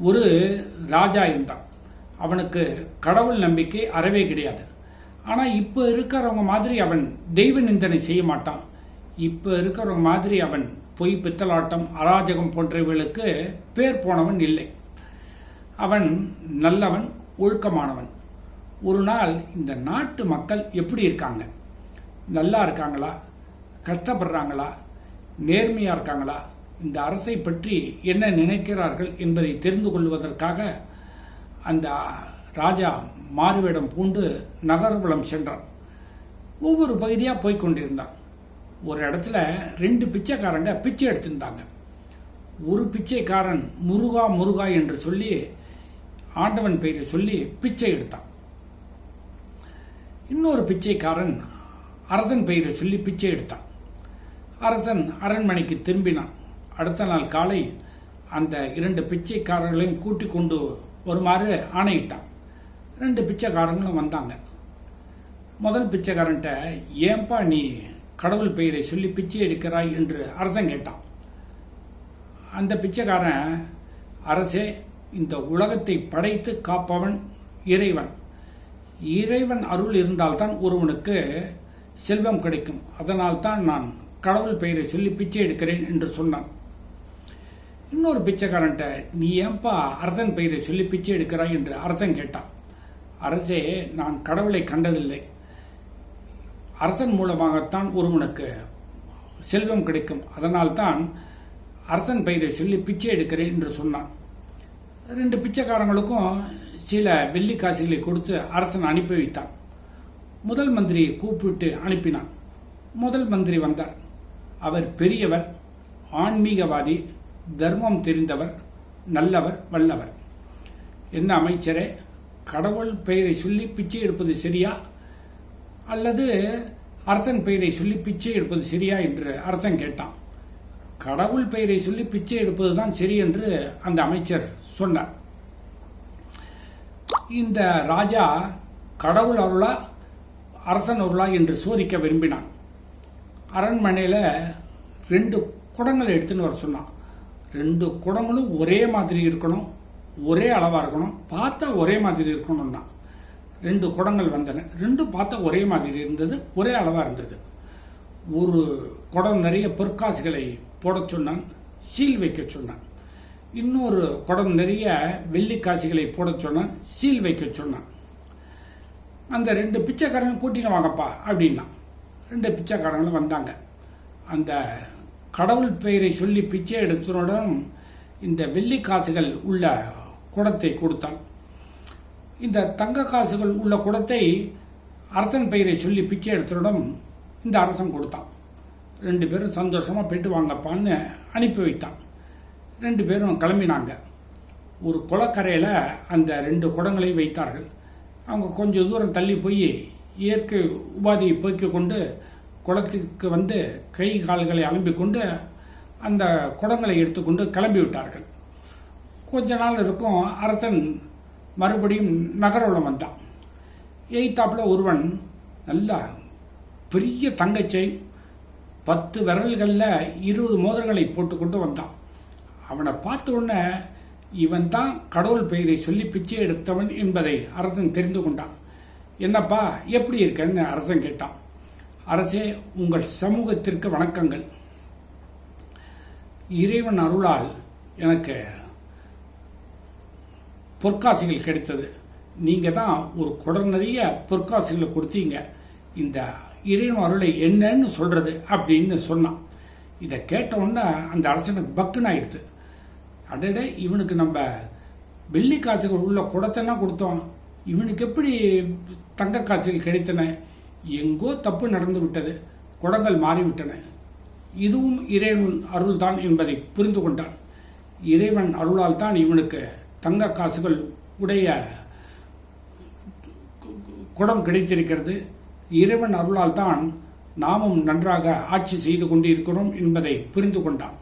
ஒரு ராஜா இருந்தான். அவனுக்கு கடவுள் நம்பிக்கை அறவே கிடையாது. ஆனால் இப்போ இருக்கிறவங்க மாதிரி அவன் தெய்வ நிந்தனை செய்ய மாட்டான். இப்போ இருக்கிறவங்க மாதிரி அவன் பொய் பித்தலாட்டம் அராஜகம் போன்றவைகளுக்கு பேர் போனவன் இல்லை. அவன் நல்லவன் ஒழுக்கமானவன். ஒரு நாள் இந்த நாட்டு மக்கள் எப்படி இருக்காங்க? நல்லா இருக்காங்களா? கஷ்டப்படுறாங்களா? நேர்மையாக இருக்காங்களா? இந்த அரசை பற்றி என்ன நினைக்கிறார்கள் என்பதை தெரிந்து கொள்வதற்காக அந்த ராஜா மாறுவேடம் பூண்டு நகர்வலம் சென்றான். ஒவ்வொரு பகுதியாக போய் கொண்டிருந்தான். ஒரு இடத்துல ரெண்டு பிச்சைக்காரங்க பிச்சை எடுத்திருந்தாங்க. ஒரு பிச்சைக்காரன் முருகா முருகா என்று சொல்லி ஆண்டவன் பெயரை சொல்லி பிச்சை எடுத்தான். இன்னொரு பிச்சைக்காரன் அரசன் பெயரை சொல்லி பிச்சை எடுத்தான். அரசன் அரண்மனைக்கு திரும்பினான். அடுத்த நாள் காலை அந்த இரண்டு பிச்சைக்காரர்களையும் கூட்டி கொண்டு வருமாறு ஆணையிட்டான். ரெண்டு பிச்சைக்காரங்களும் வந்தாங்க. முதல் பிச்சைக்காரன்ட்ட ஏன்பா நீ கடவுள் பெயரை சொல்லி பிச்சை எடுக்கிறாய்? என்று அரசன் கேட்டான். அந்த பிச்சைக்காரன் அரசே இந்த உலகத்தை படைத்து காப்பவன் இறைவன். இறைவன் அருள் இருந்தால்தான் ஒருவனுக்கு செல்வம் கிடைக்கும். அதனால் தான் நான் கடவுள் பெயரை சொல்லி பிச்சை எடுக்கிறேன் என்று சொன்னான். இன்னொரு பிச்சைக்காரன்ட்ட நீ ஏன்பா அரசன் பெயரை சொல்லி பிச்சை எடுக்கிறாய்? என்று அரசன் கேட்டான். அரசே நான் கடவுளை கண்டதில்லை. அரசன் மூலமாகத்தான் ஒருவனுக்கு செல்வம் கிடைக்கும். அதனால்தான் அரசன் பெயரை சொல்லி பிச்சை எடுக்கிறேன் என்று சொன்னான். ரெண்டு பிச்சைக்காரங்களுக்கும் சில வெள்ளி காசுகளை கொடுத்து அரசன் அனுப்பி வைத்தான். முதல் மந்திரியை கூப்பிட்டு அனுப்பினான். முதல் மந்திரி வந்தார். அவர் பெரியவர் ஆன்மீகவாதி தர்மம் தெரிந்தவர் நல்லவர் வல்லவர். என்ன அமைச்சரே? கடவுள் பெயரை சொல்லி பிச்சை எடுப்பது சரியா? அல்லது அரசன் பெயரை சொல்லி பிச்சை எடுப்பது சரியா என்று அரசன் கேட்டான். கடவுள் பெயரை சொல்லி பிச்சை எடுப்பது தான் சரி என்று அந்த அமைச்சர் சொன்னார். இந்த ராஜா கடவுள் அருளா அரசன் அருளா என்று சோதிக்க விரும்பினான். அரண்மனையில் ரெண்டு குடங்கள் எடுத்துன்னு வர சொன்னான். ரெண்டு குடங்களும் ஒரே மாதிரி இருக்கணும் ஒரே அளவாக இருக்கணும். பார்த்தா ஒரே மாதிரி இருக்கணும்னா ரெண்டு குடங்கள் வந்தன. ரெண்டும் பார்த்தா ஒரே மாதிரி இருந்தது ஒரே அளவாக இருந்தது. ஒரு குடம் நிறைய பொற்காசுகளை போட சொன்னான் சீல் வைக்க சொன்னான். இன்னொரு குடம் நிறைய வெள்ளிக்காசுகளை போட சொன்னான் சீல் வைக்க சொன்னான். அந்த ரெண்டு பிச்சைக்காரங்க கூட்டின்னு வாங்கப்பா அப்படின்னா. ரெண்டு பிச்சைக்காரங்களும் வந்தாங்க. அந்த கடவுள் பெயரை சொல்லி பிச்சை எடுத்தனுடன் இந்த வெள்ளி காசுகள் உள்ள குடத்தை கொடுத்தான். இந்த தங்க காசுகள் உள்ள குடத்தை அரசன் பெயரை சொல்லி பிச்சை எடுத்தனுடன் இந்த அரசன் கொடுத்தான். ரெண்டு பேரும் சந்தோஷமாக பெட்டு வாங்கப்பான்னு அனுப்பி வைத்தான். ரெண்டு பேரும் கிளம்பினாங்க. ஒரு குளக்கரையில் அந்த ரெண்டு குடங்களை வைத்தார்கள். அவங்க கொஞ்சம் தூரம் தள்ளி போய் இயற்கை உபாதியை போய்க்கு கொண்டு குளத்துக்கு வந்து கை கால்களை அலம்பிக் கொண்டு அந்த குடங்களை எடுத்துக்கொண்டு கிளம்பி விட்டார்கள் கொஞ்ச நாள் இருக்கும் அரசன் மறுபடியும் நகரவளம் வந்தான். எய்த்தாப்புல ஒருவன் நல்லா பெரிய தங்கச்சை பத்து விரல்களில் இருபது மோதிரங்களை போட்டுக்கொண்டு வந்தான். அவனை பார்த்த உடனே இவன் தான் கடவுள் பெயரை சொல்லி பிச்சை எடுத்தவன் என்பதை அரசன் தெரிந்து கொண்டான். என்னப்பா எப்படி இருக்கன்னு அரசன் கேட்டான். அரசே உங்கள் சமூகத்திற்கு வணக்கங்கள். இறைவன் அருளால் எனக்கு பொற்காசுகள் கிடைத்தது. நீங்கள் தான் ஒரு குடம் நிறைய பொற்காசுகளை கொடுத்தீங்க. இந்த இறைவன் அருளை என்னன்னு சொல்கிறது அப்படின்னு சொன்னான். இதை கேட்டவுடனே அந்த அரசனுக்கு பக்குன்னு ஆயிடுது அடடே இவனுக்கு நம்ம வெள்ளி காசுகள் உள்ள குடத்தெல்லாம் கொடுத்தோம். இவனுக்கு எப்படி தங்க காசுகள் கிடைத்தன? எங்கோ தப்பு நடந்து விட்டது குடங்கள் மாறிவிட்டன. இதுவும் இறைவன் அருள்தான் என்பதை புரிந்து கொண்டான். இறைவன் அருளால் தான் இவனுக்கு தங்க காசுகள் உடைய குடம் கிடைத்திருக்கிறது. இறைவன் அருளால் தான் நாமும் நன்றாக ஆட்சி செய்து கொண்டிருக்கிறோம் என்பதை புரிந்து கொண்டான்.